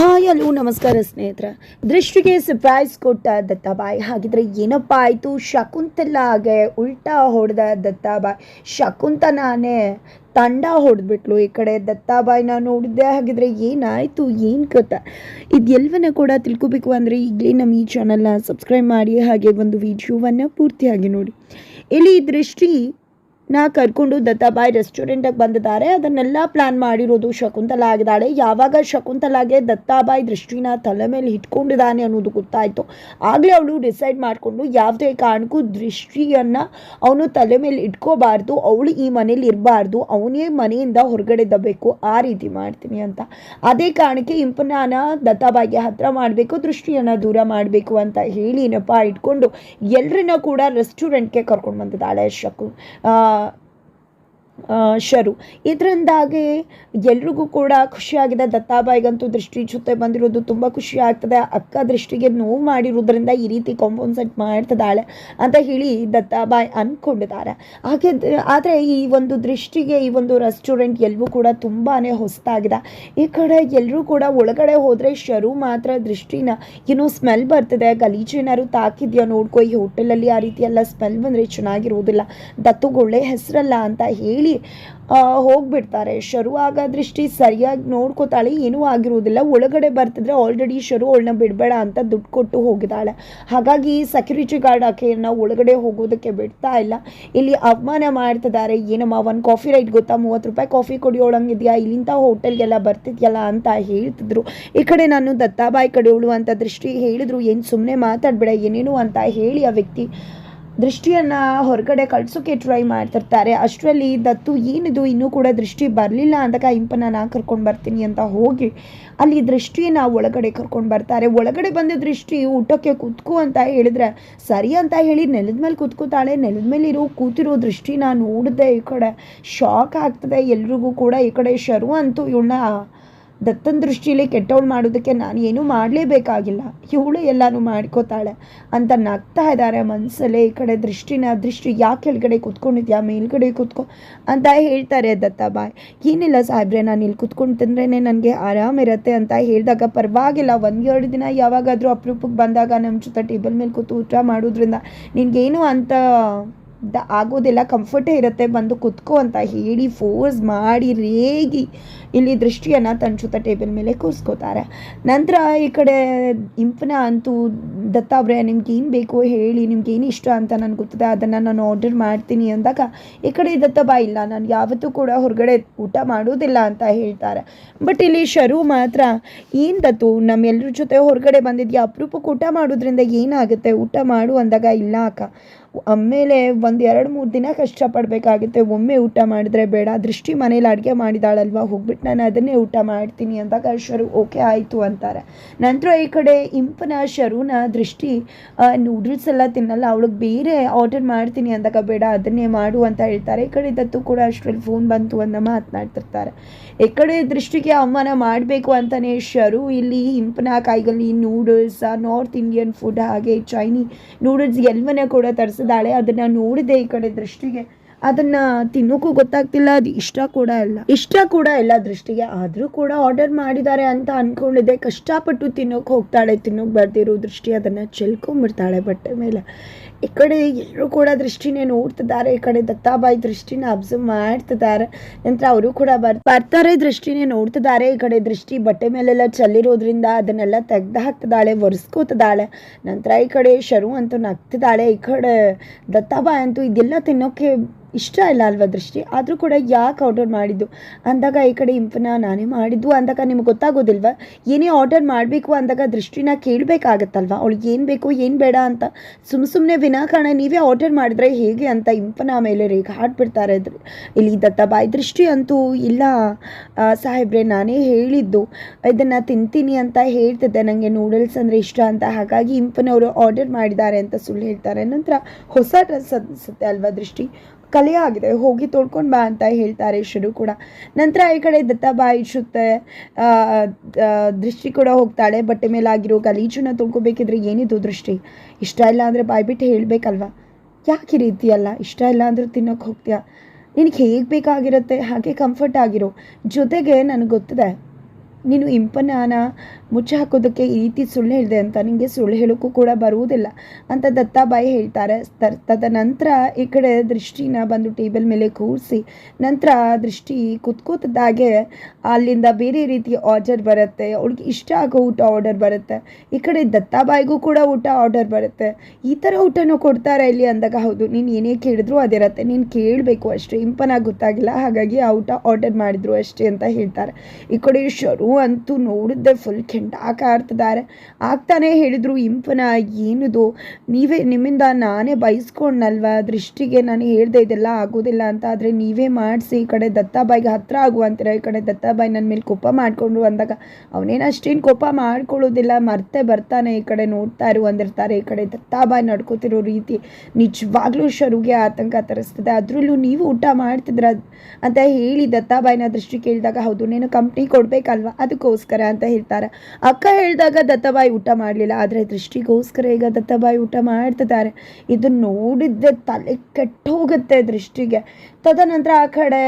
Hi, hello, ನಮಸ್ಕಾರ ಸ್ನೇಹಿತರ. ದೃಷ್ಟಿಗೆ ಸರ್ಪ್ರೈಸ್ ಕೊಟ್ಟ ದತ್ತಾಬಾಯಿ. ಹಾಗಿದ್ರೆ ಏನಪ್ಪ ಆಯಿತು? ಶಕುಂತಲಾಗೆ ಉಲ್ಟಾ ಹೊಡೆದ ಶಕುಂತ ನಾನೇ ತಂಡ ಹೊಡೆದ್ಬಿಟ್ಲು ಈ ಕಡೆ ದತ್ತಾಬಾಯಿನ ನೋಡಿದ್ದೆ. ಹಾಗಿದ್ರೆ ಏನಾಯಿತು? ಏನು ಕಥ ಇದೆಲ್ಲವನ್ನ ಕೂಡ ತಿಳ್ಕೊಬೇಕು ಅಂದರೆ ಈಗಲೇ ನಮ್ಮ ಈ ಚಾನಲ್ನ ಸಬ್ಸ್ಕ್ರೈಬ್ ಮಾಡಿ ಹಾಗೆ ಒಂದು ವಿಡಿಯೋವನ್ನು ಪೂರ್ತಿಯಾಗಿ ನೋಡಿ. ಇಲ್ಲಿ ದೃಷ್ಟಿ ನಾ ಕರ್ಕೊಂಡು ದತ್ತಾಬಾಯಿ ರೆಸ್ಟೋರೆಂಟಿಗೆ ಬಂದಿದ್ದಾರೆ. ಅದನ್ನೆಲ್ಲ ಪ್ಲಾನ್ ಮಾಡಿರೋದು ಶಕುಂತಲ ಆಗಿದ್ದಾಳೆ. ಯಾವಾಗ ಶಕುಂತಲಾಗೆ ದತ್ತಾಬಾಯಿ ದೃಷ್ಟಿನ ತಲೆ ಮೇಲೆ ಇಟ್ಕೊಂಡಿದ್ದಾನೆ ಅನ್ನೋದು ಗೊತ್ತಾಯಿತು. ಆಗಲೇ ಅವಳು ಡಿಸೈಡ್ ಮಾಡಿಕೊಂಡು ಯಾವುದೇ ಕಾರಣಕ್ಕೂ ದೃಷ್ಟಿಯನ್ನು ಅವನು ತಲೆ ಮೇಲೆ ಇಟ್ಕೋಬಾರ್ದು. ಅವಳು ಈ ಮನೇಲಿ ಇರಬಾರ್ದು. ಅವನೇ ಮನೆಯಿಂದ ಹೊರಗಡೆ ದಬೇಕು ಆ ರೀತಿ ಮಾಡ್ತೀನಿ ಅಂತ. ಅದೇ ಕಾರಣಕ್ಕೆ ಇಂಪನಾನ ದತ್ತಾಬಾಯಿಗೆ ಹತ್ರ ಮಾಡಬೇಕು, ದೃಷ್ಟಿಯನ್ನು ದೂರ ಮಾಡಬೇಕು ಅಂತ ಹೇಳಿ ನೆಪ ಇಟ್ಕೊಂಡು ಎಲ್ಲರನ್ನ ಕೂಡ ರೆಸ್ಟೋರೆಂಟ್ಗೆ ಕರ್ಕೊಂಡು ಬಂದಿದ್ದಾಳೆ ಶಕು ಶರು. ಇದರಿಂದಾಗಿ ಎಲ್ರಿಗೂ ಕೂಡ ಖುಷಿಯಾಗಿದೆ. ದತ್ತಾಬಾಯಿಗಂತೂ ದೃಷ್ಟಿ ಜೊತೆ ಬಂದಿರೋದು ತುಂಬ ಖುಷಿ ಆಗ್ತದೆ. ಅಕ್ಕ ದೃಷ್ಟಿಗೆ ನೋವು ಮಾಡಿರೋದ್ರಿಂದ ಈ ರೀತಿ ಕಾಂಪೌಂಡ್ ಮಾಡ್ತಿದ್ದಾಳೆ ಅಂತ ಹೇಳಿ ದತ್ತಾಬಾಯಿ ಅಂದ್ಕೊಂಡಿದ್ದಾರೆ ಹಾಗೆ ಆದರೆ ಈ ಒಂದು ದೃಷ್ಟಿಗೆ, ಈ ಒಂದು ರೆಸ್ಟೋರೆಂಟ್ ಎಲ್ಲವೂ ಕೂಡ ತುಂಬಾ ಹೊಸದಾಗಿದೆ ಈ ಕಡೆ ಎಲ್ಲರೂ ಕೂಡ ಒಳಗಡೆ ಹೋದರೆ ಶರು ಮಾತ್ರ ದೃಷ್ಟಿನ ಏನೋ ಸ್ಮೆಲ್ ಬರ್ತಿದೆ. ಗಲೀಜೇನಾದ್ರು ತಾಕಿದ್ಯಾ ನೋಡ್ಕೊ. ಈ ಹೋಟೆಲಲ್ಲಿ ಆ ರೀತಿ ಎಲ್ಲ ಸ್ಮೆಲ್ ಬಂದರೆ ಚೆನ್ನಾಗಿರುವುದಿಲ್ಲ ದತ್ತುಗೊಳ್ಳೆ ಹೆಸರಲ್ಲ ಅಂತ ಹೇಳಿ ಆ, ಹೋಗ್ಬಿಡ್ತಾರೆ. ಶರು ಆಗ ದೃಷ್ಟಿ ಸರಿಯಾಗಿ ನೋಡ್ಕೋತಾಳೆ. ಏನೂ ಆಗಿರುವುದಿಲ್ಲ ಒಳಗಡೆ ಬರ್ತಿದ್ರೆ ಆಲ್ರೆಡಿ ಶರು ಅವಳನ್ನ ಬಿಡಬೇಡ ಅಂತ ದುಡ್ಡು ಕೊಟ್ಟು ಹೋಗಿದ್ದಾಳೆ. ಹಾಗಾಗಿ ಸೆಕ್ಯೂರಿಟಿ ಗಾರ್ಡ್ ಆಕೆಯನ್ನು ಒಳಗಡೆ ಹೋಗೋದಕ್ಕೆ ಬಿಡ್ತಾ ಇಲ್ಲ. ಇಲ್ಲಿ ಅವಮಾನ ಮಾಡ್ತಿದ್ದಾರೆ. ಏನಮ್ಮ ಒಂದು ಕಾಫಿ ರೈಟ್ ಗೊತ್ತಾ? ಮೂವತ್ತು ರೂಪಾಯಿ ಕಾಫಿ ಕುಡಿಯೋಳಂಗಿದೆಯಾ ಇಲ್ಲಿಂದ ಹೋಟೆಲ್ಗೆಲ್ಲ ಬರ್ತಿದ್ಯಲ್ಲ ಅಂತ ಹೇಳ್ತಿದ್ರು. ಈ ಕಡೆ ನಾನು ದತ್ತಾಬಾಯಿ ಕಡೆಯವಳು ಅಂತ ದೃಷ್ಟಿ ಹೇಳಿದ್ರು. ಏನು ಸುಮ್ಮನೆ ಮಾತಾಡ್ಬೇಡ ಏನೇನು ಅಂತ ಹೇಳಿ ಆ ವ್ಯಕ್ತಿ ದೃಷ್ಟಿಯನ್ನು ಹೊರಗಡೆ ಕಳ್ಸೋಕ್ಕೆ ಟ್ರೈ ಮಾಡ್ತಿರ್ತಾರೆ. ಅಷ್ಟರಲ್ಲಿ ದತ್ತು ಏನಿದು? ಇನ್ನೂ ಕೂಡ ದೃಷ್ಟಿ ಬರಲಿಲ್ಲ ಅಂದಾಗ ಇಂಪನ ನಾ ಕರ್ಕೊಂಡು ಬರ್ತೀನಿ ಅಂತ ಹೋಗಿ ಅಲ್ಲಿ ದೃಷ್ಟಿಯನ್ನು ಒಳಗಡೆ ಕರ್ಕೊಂಡು ಬರ್ತಾರೆ. ಒಳಗಡೆ ಬಂದ ದೃಷ್ಟಿ ಊಟಕ್ಕೆ ಕೂತ್ಕೋ ಅಂತ ಹೇಳಿದ್ರೆ ಸರಿ ಅಂತ ಹೇಳಿ ನೆಲದ ಮೇಲೆ ಕೂತ್ಕೋತಾಳೆ. ನೆಲದ ಮೇಲೆ ಇರೋ ಕೂತಿರೋ ದೃಷ್ಟಿನ ನೋಡಿದೆ ಈ ಕಡೆ ಶಾಕ್ ಆಗ್ತದೆ. ಎಲ್ರಿಗೂ ಕೂಡ ಈ ಕಡೆ ಶರು ಅಂತೂ ಇವಳನ್ನ ದತ್ತನ ದೃಷ್ಟಿಯಲ್ಲಿ ಕೆಟ್ಟವಳು ಮಾಡೋದಕ್ಕೆ ನಾನು ಏನೂ ಮಾಡಲೇಬೇಕಾಗಿಲ್ಲ. ಇವಳು ಎಲ್ಲನೂ ಮಾಡ್ಕೋತಾಳೆ ಅಂತ ನಗ್ತಾ ಇದ್ದಾರೆ ಮನಸ್ಸಲ್ಲೇ ಈ ಕಡೆ ದೃಷ್ಟಿನ ದೃಷ್ಟಿ ಯಾಕೆ ಕೆಳಗಡೆ ಕೂತ್ಕೊಂಡಿದ್ಯಾ? ಮೇಲ್ಗಡೆ ಕೂತ್ಕೊ ಅಂತ ಹೇಳ್ತಾರೆ ದತ್ತ ಬಾಯ್. ಏನಿಲ್ಲ ಸಾಹೇಬ್ರೆ, ನಾನು ಇಲ್ಲಿ ಕೂತ್ಕೊಂಡು ತಿಂದ್ರೇ ನನಗೆ ಆರಾಮಿರತ್ತೆ ಅಂತ ಹೇಳಿದಾಗ ಪರವಾಗಿಲ್ಲ. ಒಂದೆರಡು ದಿನ ಯಾವಾಗಾದರೂ ಅಪರೂಪಕ್ಕೆ ಬಂದಾಗ ನಮ್ಮ ಜೊತೆ ಟೇಬಲ್ ಮೇಲೆ ಕೂತು ಊಟ ಮಾಡೋದ್ರಿಂದ ನಿನಗೇನು ಅಂತ ದ ಆಗೋದಿಲ್ಲ ಕಂಫರ್ಟೇ ಇರುತ್ತೆ. ಬಂದು ಕುತ್ಕೋ ಅಂತ ಹೇಳಿ ಫೋರ್ಸ್ ಮಾಡಿ ರೇಗಿ ಇಲ್ಲಿ ದೃಷ್ಟಿಯನ್ನು ಜೊತೆ ಟೇಬಲ್ ಮೇಲೆ ಕೂರಿಸ್ಕೋತಾರೆ. ನಂತರ ಈ ಕಡೆ ಇಂಪನ ಅಂತೂ ದತ್ತಾವ್ರೆ ನಿಮ್ಗೆ ಏನು ಬೇಕು ಹೇಳಿ ನಿಮ್ಗೇನು ಇಷ್ಟ ಅಂತ ನನಗೆ ಗೊತ್ತಿದೆ, ಅದನ್ನು ನಾನು ಆರ್ಡರ್ ಮಾಡ್ತೀನಿ ಅಂದಾಗ, ಈ ಕಡೆ ದತ್ತ ಬಾ, ಇಲ್ಲ, ನಾನು ಯಾವತ್ತೂ ಕೂಡ ಹೊರಗಡೆ ಊಟ ಮಾಡೋದಿಲ್ಲ ಅಂತ ಹೇಳ್ತಾರೆ. ಬಟ್ ಇಲ್ಲಿ ಶರು ಮಾತ್ರ, ಏನು ದತ್ತು ನಮ್ಮೆಲ್ಲರ ಜೊತೆ ಹೊರಗಡೆ ಬಂದಿದ್ಯಾ? ಅಪರೂಪಕ್ಕೆ ಊಟ ಮಾಡೋದ್ರಿಂದ ಏನಾಗುತ್ತೆ? ಊಟ ಮಾಡು ಅಂದಾಗ, ಇಲ್ಲ, ಅಕ್ಕ. ಆಮೇಲೆ ಒಂದು ಎರಡು ಮೂರು ದಿನ ಕಷ್ಟಪಡಬೇಕಾಗುತ್ತೆ. ಒಮ್ಮೆ ಊಟ ಮಾಡಿದ್ರೆ ಬೇಡ. ದೃಷ್ಟಿ ಮನೇಲಿ ಅಡುಗೆ ಮಾಡಿದಾಳಲ್ವ? ಹೋಗ್ಬಿಟ್ಟು ನಾನು ಅದನ್ನೇ ಊಟ ಮಾಡ್ತೀನಿ ಅಂದಾಗ ಶರು, ಓಕೆ, ಆಯಿತು ಅಂತಾರೆ. ನಂತರ ಈ ಕಡೆ ಇಂಪನ ಶರುನ ದೃಷ್ಟಿ ನೂಡಲ್ಸ್ ಎಲ್ಲ ತಿನ್ನಲ್ಲ. ಅವಳಿಗೆ ಬೇರೆ ಆರ್ಡರ್ ಮಾಡ್ತೀನಿ ಅಂದಾಗ ಬೇಡ. ಅದನ್ನೇ ಮಾಡು ಅಂತ ಹೇಳ್ತಾರೆ. ಈ ಕಡೆ ದತ್ತು ಕೂಡ ಅಷ್ಟರಲ್ಲಿ ಫೋನ್ ಬಂತು ಅಂತ ಮಾತನಾಡ್ತಿರ್ತಾರೆ. ಈ ಕಡೆ ದೃಷ್ಟಿಗೆ ಅಮ್ಮನ ಮಾಡಬೇಕು ಅಂತಲೇ ಶರು ಇಲ್ಲಿ ಇಂಪನ ಕೈಗಲ್ಲಿ ನೂಡಲ್ಸ್ ನಾರ್ತ್ ಇಂಡಿಯನ್ ಫುಡ್ ಹಾಗೆ ಚೈನಿ ನೂಡಲ್ಸ್ ಎಲ್ಲವನ್ನೇ ಕೂಡ ತರಿಸಿದಾಳೆ ಅದನ್ನು ನೋಡಿದೆ ಈ ಕಡೆ ದೃಷ್ಟಿಗೆ. ಅದನ್ನ ತಿನ್ನೋಕ್ಕೂ ಗೊತ್ತಾಗ್ತಿಲ್ಲ, ಅದು ಇಷ್ಟ ಕೂಡ ಇಲ್ಲ. ಇಷ್ಟ ಕೂಡ ಇಲ್ಲ ದೃಷ್ಟಿಗೆ, ಆದರೂ ಕೂಡ ಆರ್ಡರ್ ಮಾಡಿದ್ದಾರೆ ಅಂತ ಅನ್ಕೊಂಡಿದ್ದೆ. ಕಷ್ಟಪಟ್ಟು ತಿನ್ನೋಕೆ ಹೋಗ್ತಾಳೆ, ತಿನ್ನೋಕೆ ಬರ್ದಿರೋ ದೃಷ್ಟಿ ಅದನ್ನು ಚೆಲ್ಕೊಂಡ್ಬಿಡ್ತಾಳೆ ಬಟ್ಟೆ ಮೇಲೆ. ಈ ಕಡೆ ಎಲ್ಲರೂ ಕೂಡ ದೃಷ್ಟಿನೇ ನೋಡ್ತಿದ್ದಾರೆ, ಈ ಕಡೆ ದತ್ತಾಬಾಯಿ ದೃಷ್ಟಿನ ಅಬ್ಸರ್ವ್ ಮಾಡ್ತಿದ್ದಾರೆ, ನಂತರ ಅವರು ಕೂಡ ಬರ್, ಬರ್ತಾರೆ ದೃಷ್ಟಿನೇ ನೋಡ್ತಿದ್ದಾರೆ, ಈ ಕಡೆ ದೃಷ್ಟಿ ಬಟ್ಟೆ ಮೇಲೆಲ್ಲ ಚಲ್ಲಿರೋದ್ರಿಂದ ಅದನ್ನೆಲ್ಲ ತೆಗ್ದು ಹಾಕ್ತಿದ್ದಾಳೆ ಒರೆಸ್ಕೋತಿದ್ದಾಳೆ, ನಂತರ ಈ ಕಡೆ ಶರು ಅಂತೂ ನಗ್ತಿದ್ದಾಳೆ, ಈ ಕಡೆ ದತ್ತಾಬಾಯಿ ಅಂತೂ ಇದೆಲ್ಲ ತಿನ್ನೋಕೆ ಇಷ್ಟ ಇಲ್ಲ ಅಲ್ವಾ ದೃಷ್ಟಿ? ಆದರೂ ಕೂಡ ಯಾಕೆ ಆರ್ಡರ್ ಮಾಡಿದ್ದು? ಅಂದಾಗ ಈ ಕಡೆ ಇಂಪನ ನಾನೇ ಮಾಡಿದ್ದು, ಅಂದಾಗ ನಿಮ್ಗೆ ಗೊತ್ತಾಗೋದಿಲ್ವ? ಏನೇ ಆರ್ಡರ್ ಮಾಡಬೇಕು ಅಂದಾಗ ದೃಷ್ಟಿನ ಕೇಳಬೇಕಾಗತ್ತಲ್ವ? ಅವಳಿಗೆ ಏನು ಬೇಕು ಏನು ಬೇಡ ಅಂತ ಸುಮ್ಮ ಸುಮ್ಮನೆ ವಿನಾಕಾರಣ ನೀವೇ ಆರ್ಡರ್ ಮಾಡಿದ್ರೆ ಹೇಗೆ ಅಂತ ಇಂಪನ ಮೇಲೆ ರೇಖೆ ಹಾಡ್ಬಿಡ್ತಾರೆ. ಇಲ್ಲಿ ಇಲ್ಲಿ ದತ್ತಾಬಾಯಿ ದೃಷ್ಟಿ ಅಂತೂ ಇಲ್ಲ. ಸಾಹೇಬ್ರೆ, ನಾನೇ ಹೇಳಿದ್ದು. ಇದನ್ನು ತಿಂತೀನಿ ಅಂತ ಹೇಳ್ತಿದ್ದೆ. ನನಗೆ ನೂಡಲ್ಸ್ ಅಂದರೆ ಇಷ್ಟ ಅಂತ. ಹಾಗಾಗಿ ಇಂಪನವರು ಆರ್ಡರ್ ಮಾಡಿದ್ದಾರೆ ಅಂತ ಸುಳ್ಳು ಹೇಳ್ತಾರೆ. ನಂತರ ಹೊಸ ಡ್ರೆಸ್ ಅನಿಸುತ್ತೆ ಅಲ್ವಾ ದೃಷ್ಟಿ? ಕಲೆ ಆಗಿದೆ ಹೋಗಿ ತೊಳ್ಕೊಂಡು ಬಾ ಅಂತ ಹೇಳ್ತಾರೆ ಶುರು ಕೂಡ. ನಂತರ ಈ ಕಡೆ ದತ್ತಾಬಾಯಿ ಶುತ್ತೆ ದೃಷ್ಟಿ ಕೂಡ ಹೋಗ್ತಾಳೆ. ಬಟ್ಟೆ ಮೇಲೆ ಆಗಿರೋ ಗಲೀಜನ್ನ ತೊಳ್ಕೊಬೇಕಿದ್ರೆ ಏನಿದು ದೃಷ್ಟಿ? ಇಷ್ಟ ಇಲ್ಲ ಅಂದರೆ ಬಾಯ್ಬಿಟ್ಟು ಹೇಳಬೇಕಲ್ವ? ಯಾಕೆ ಈ ರೀತಿ ಅಲ್ಲ? ಇಷ್ಟ ಇಲ್ಲ ಅಂದರೆ ತಿನ್ನೋಕೆ ಹೋಗ್ತೀಯಾ? ನಿನಗೆ ಹೇಗೆ ಬೇಕಾಗಿರುತ್ತೆ? ಹಾಗೆ ಕಂಫರ್ಟ್ ಆಗಿರೋ. ಜೊತೆಗೆ ನನಗೆ ಗೊತ್ತಿದೆ, ನೀನು ಇಂಪನಾನ ಮುಚ್ಚಿ ಹಾಕೋದಕ್ಕೆ ಈ ರೀತಿ ಸುಳ್ಳು ಹೇಳಿದೆ ಅಂತ ನಿಮಗೆ ಸುಳ್ಳು ಹೇಳೋಕ್ಕೂ ಕೂಡ ಬರುವುದಿಲ್ಲ ಅಂತ ದತ್ತಾಬಾಯಿ ಹೇಳ್ತಾರೆ. ತದನಂತರ ಈ ಕಡೆ ದೃಷ್ಟಿನ ಬಂದು ಟೇಬಲ್ ಮೇಲೆ ಕೂರಿಸಿ, ನಂತರ ದೃಷ್ಟಿ ಕುತ್ಕೋತದಾಗೆ ಅಲ್ಲಿಂದ ಬೇರೆ ರೀತಿಯ ಆರ್ಡರ್ ಬರುತ್ತೆ. ಅವಳಿಗೆ ಇಷ್ಟ ಆಗೋ ಊಟ ಆರ್ಡರ್ ಬರುತ್ತೆ. ಈ ಕಡೆ ದತ್ತಾಬಾಯಿಗೂ ಕೂಡ ಊಟ ಆರ್ಡರ್ ಬರುತ್ತೆ. ಈ ಥರ ಊಟನೂ ಕೊಡ್ತಾರೆ ಇಲ್ಲಿ ಅಂದಾಗ, ಹೌದು, ನೀನು ಏನೇ ಕೇಳಿದ್ರು ಅದಿರತ್ತೆ. ನೀನು ಕೇಳಬೇಕು ಅಷ್ಟೇ. ಇಂಪನಾಗಿ ಗೊತ್ತಾಗಿಲ್ಲ, ಹಾಗಾಗಿ ಆ ಊಟ ಆರ್ಡರ್ ಮಾಡಿದ್ರು ಅಷ್ಟೇ ಅಂತ ಹೇಳ್ತಾರೆ. ಈ ಕಡೆ ಶರು ಅಂತೂ ನೋಡಿದ್ದೆ ಫುಲ್ ಕೆಂಡಾಕ ಆಡ್ತಿದ್ದಾರೆ ಆಗ್ತಾನೆ ಹೇಳಿದ್ರು ಇಂಪನ ಏನಿದು? ನೀವೇ ನಿಮ್ಮಿಂದ ನಾನೇ ಬಯಸ್ಕೊಂಡಲ್ವ? ದೃಷ್ಟಿಗೆ ನಾನು ಹೇಳ್ದೆ ಇದೆಲ್ಲ ಆಗೋದಿಲ್ಲ ಅಂತ. ಆದರೆ ನೀವೇ ಮಾಡಿಸಿ, ಈ ಕಡೆ ದತ್ತಾಬಾಯಿಗೆ ಹತ್ರ ಆಗುವಂತೀರ, ಈ ಕಡೆ ದತ್ತಾಬಾಯಿ ನನ್ನ ಮೇಲೆ ಕೋಪ ಮಾಡಿಕೊಂಡ್ರು ಅಂದಾಗ ಅವನೇನು ಅಷ್ಟೇನು ಕೋಪ ಮಾಡ್ಕೊಳ್ಳೋದಿಲ್ಲ. ಮರ್ತೆ ಬರ್ತಾನೆ ಈ ಕಡೆ ನೋಡ್ತಾ ಇರು ಅಂದಿರ್ತಾರೆ. ಈ ಕಡೆ ದತ್ತಾಬಾಯಿ ನಡ್ಕೋತಿರೋ ರೀತಿ ನಿಜವಾಗ್ಲೂ ಶರುಗೆ ಆತಂಕ ತರಿಸ್ತದೆ. ಅದರಲ್ಲೂ ನೀವು ಊಟ ಮಾಡ್ತಿದ್ರ? ಅಂತ ಹೇಳಿ ದತ್ತಾಬಾಯಿನ ದೃಷ್ಟಿ ಕೇಳಿದಾಗ, ಹೌದು, ನೀನು ಕಂಪ್ನಿ ಕೊಡಬೇಕಲ್ವಾ? ಅದಕ್ಕೋಸ್ಕರ, ಅಂತ ಹೇಳ್ತಾರೆ. ಅಕ್ಕ ಹೇಳಿದಾಗ ದತ್ತಬಾಯಿ ಊಟ ಮಾಡಲಿಲ್ಲ, ಆದರೆ ದೃಷ್ಟಿಗೋಸ್ಕರ ಈಗ ದತ್ತಬಾಯಿ ಊಟ ಮಾಡ್ತಿದ್ದಾರೆ. ಇದು ನೋಡಿದ್ದೆ ತಲೆ ಕೆಟ್ಟು ದೃಷ್ಟಿಗೆ. ತದನಂತರ ಆ ಕಡೆ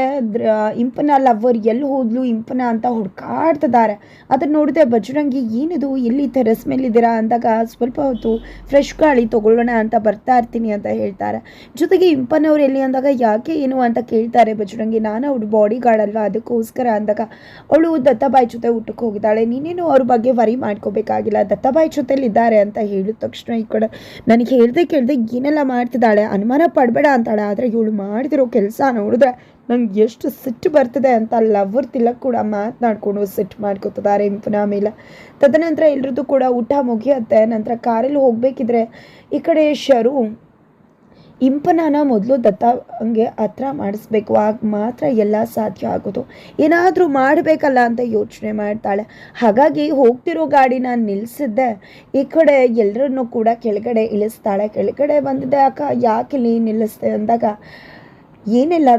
ಇಂಪನ ಲವ್ವರ್ ಎಲ್ಲಿ ಹೋದ್ಲು, ಇಂಪನ ಅಂತ ಹುಡ್ಕಾಡ್ತಿದ್ದಾರೆ. ಅದನ್ನ ನೋಡಿದೆ ಬಜರಂಗಿ ಏನಿದು? ಎಲ್ಲಿ ಟೆರೆಸ್ ಮೇಲಿದ್ದೀರಾ? ಅಂದಾಗ, ಸ್ವಲ್ಪ ಹೊತ್ತು ಫ್ರೆಶ್ ಗಾಳಿ ತೊಗೊಳ್ಳೋಣ ಅಂತ ಬರ್ತಾ ಇರ್ತೀನಿ ಅಂತ ಹೇಳ್ತಾರೆ. ಜೊತೆಗೆ ಇಂಪನವ್ರು ಎಲ್ಲಿ ಅಂದಾಗ, ಯಾಕೆ ಏನು? ಅಂತ ಕೇಳ್ತಾರೆ ಬಜರಂಗಿ ನಾನು ಅವ್ರ ಬಾಡಿ ಗಾರ್ಡ್ ಅಲ್ವಾ? ಅದಕ್ಕೋಸ್ಕರ ಅಂದಾಗ, ಅವಳು ದತ್ತಬಾಯಿ ಜೊತೆ ಊಟಕ್ಕೆ ಹೋಗಿದ್ದಾಳೆ. ನೀನೇನು ಅವ್ರ ಬಗ್ಗೆ ವರಿ ಮಾಡ್ಕೋಬೇಕಾಗಿಲ್ಲ. ದತ್ತಾಬಾಯಿ ಜೊತೆಲಿ ಇದ್ದಾರೆ ಅಂತ ಹೇಳಿದ ತಕ್ಷಣ ಈ ಕಡೆ ನನಗೆ ಹೇಳ್ದೆ ಕೇಳ್ದೆ ಏನೆಲ್ಲ ಮಾಡ್ತಿದ್ದಾಳೆ? ಅನುಮಾನ ಪಡಬೇಡ ಅಂತಾಳೆ. ಆದರೆ ಇವಳು ಮಾಡ್ತಿರೋ ಕೆಲಸ ನೋಡಿದ್ರೆ ನಂಗೆ ಎಷ್ಟು ಸಿಟ್ಟು ಬರ್ತದೆ ಅಂತ ಲವರ್ ತಿಲಕ್ ಕೂಡ ಮಾತನಾಡ್ಕೊಂಡು ಸಿಟ್ಟು ಮಾಡ್ಕೊತಿದ್ದಾರೆ ಇಂಪನ ಮೇಲೆ. ತದನಂತರ ಎಲ್ರದ್ದು ಕೂಡ ಊಟ ಮುಗಿಯುತ್ತೆ. ನಂತರ ಕಾರಲ್ಲಿ ಹೋಗಬೇಕಿದ್ರೆ ಈ ಕಡೆ ಶರು ಇಂಪನನ ಮೊದಲು ದತ್ತ ಹಂಗೆ ಹತ್ರ ಮಾಡಿಸ್ಬೇಕು, ಆಗ ಮಾತ್ರ ಎಲ್ಲ ಸಾಧ್ಯ ಆಗೋದು. ಏನಾದರೂ ಮಾಡಬೇಕಲ್ಲ ಅಂತ ಯೋಚನೆ ಮಾಡ್ತಾಳೆ. ಹಾಗಾಗಿ ಹೋಗ್ತಿರೋ ಗಾಡಿನ ನಿಲ್ಲಿಸಿದ್ದೆ ಈ ಕಡೆ ಎಲ್ಲರನ್ನೂ ಕೂಡ ಕೆಳಗಡೆ ಇಳಿಸ್ತಾಳೆ. ಕೆಳಗಡೆ ಬಂದಿದ್ದೆ, ಅಕ್ಕ, ಯಾಕೆ ಇಲ್ಲಿ ನಿಲ್ಲಿಸ್ದೆ? ಅಂದಾಗ, ಏನೆಲ್ಲ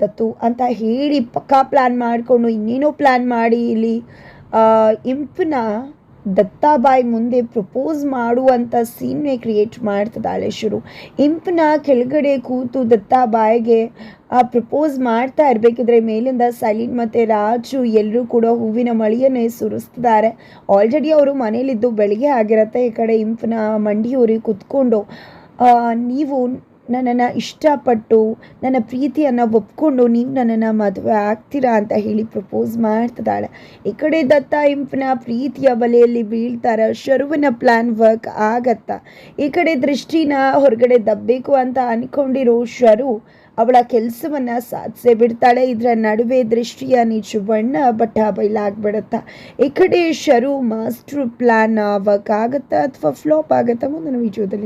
ದತ್ತು, ಅಂತ ಹೇಳಿ ಪಕ್ಕಾ ಪ್ಲ್ಯಾನ್ ಮಾಡಿಕೊಂಡು, ಇನ್ನೇನೋ ಪ್ಲ್ಯಾನ್ ಮಾಡಿ ಇಲ್ಲಿ ಇಂಪನ ದತ್ತಾಬಾಯಿ ಮುಂದೆ ಪ್ರಪೋಸ್ ಮಾಡುವಂಥ ಸೀನ್ನೇ ಕ್ರಿಯೇಟ್ ಮಾಡ್ತಿದ್ದಾಳೆ ಶುರು. ಇಂಪನ ಕೆಳಗಡೆ ಕೂತು ದತ್ತಾಬಾಯಿಗೆ ಪ್ರಪೋಸ್ ಮಾಡ್ತಾ ಇರಬೇಕಿದ್ರೆ ಮೇಲಿಂದ ಸೈಲಿನ್ ಮತ್ತು ರಾಜು ಎಲ್ಲರೂ ಕೂಡ ಹೂವಿನ ಮಳೆಯನ್ನೇ ಸುರಿಸ್ತಿದ್ದಾರೆ. ಆಲ್ರೆಡಿ ಅವರು ಮನೇಲಿದ್ದು ಬೆಳಿಗ್ಗೆ ಆಗಿರತ್ತೆ ಈ ಕಡೆ ಇಂಪನ ಮಂಡಿಯೂರಿ ಕೂತ್ಕೊಂಡು ಆ, ನೀವು ನನ್ನನ್ನು ಇಷ್ಟಪಟ್ಟು ನನ್ನ ಪ್ರೀತಿಯನ್ನು ಒಪ್ಕೊಂಡು ನೀವು ನನ್ನನ್ನು ಮದುವೆ ಆಗ್ತೀರಾ ಅಂತ ಹೇಳಿ ಪ್ರಪೋಸ್ ಮಾಡ್ತಿದ್ದಾಳೆ. ಈ ಕಡೆ ದತ್ತ ಇಂಪನ ಪ್ರೀತಿಯ ಬಲೆಯಲ್ಲಿ ಬೀಳ್ತಾರೆ. ಶರುವಿನ ಪ್ಲ್ಯಾನ್ ವರ್ಕ್ ಆಗತ್ತಾ? ಈ ಕಡೆ ದೃಷ್ಟಿನ ಹೊರಗಡೆ ದಬ್ಬಬೇಕು ಅಂತ ಅಂದ್ಕೊಂಡಿರೋ ಶರು ಅವಳ ಕೆಲಸವನ್ನು ಸಾಧಿಸೇ ಬಿಡ್ತಾಳೆ. ಇದರ ನಡುವೆ ದೃಷ್ಟಿಯ ನಿಜವಣ್ಣ ಬಟ್ಟ ಬಯಲಾಗ್ಬಿಡುತ್ತ ಈ ಕಡೆ ಶರು ಮಾಸ್ಟ್ರು ಪ್ಲ್ಯಾನ್ ವರ್ಕ್ ಆಗುತ್ತಾ ಅಥವಾ ಫ್ಲಾಪ್ ಆಗುತ್ತಾ? ಮುಂದಿನ ವಿಡಿಯೋದಲ್ಲಿ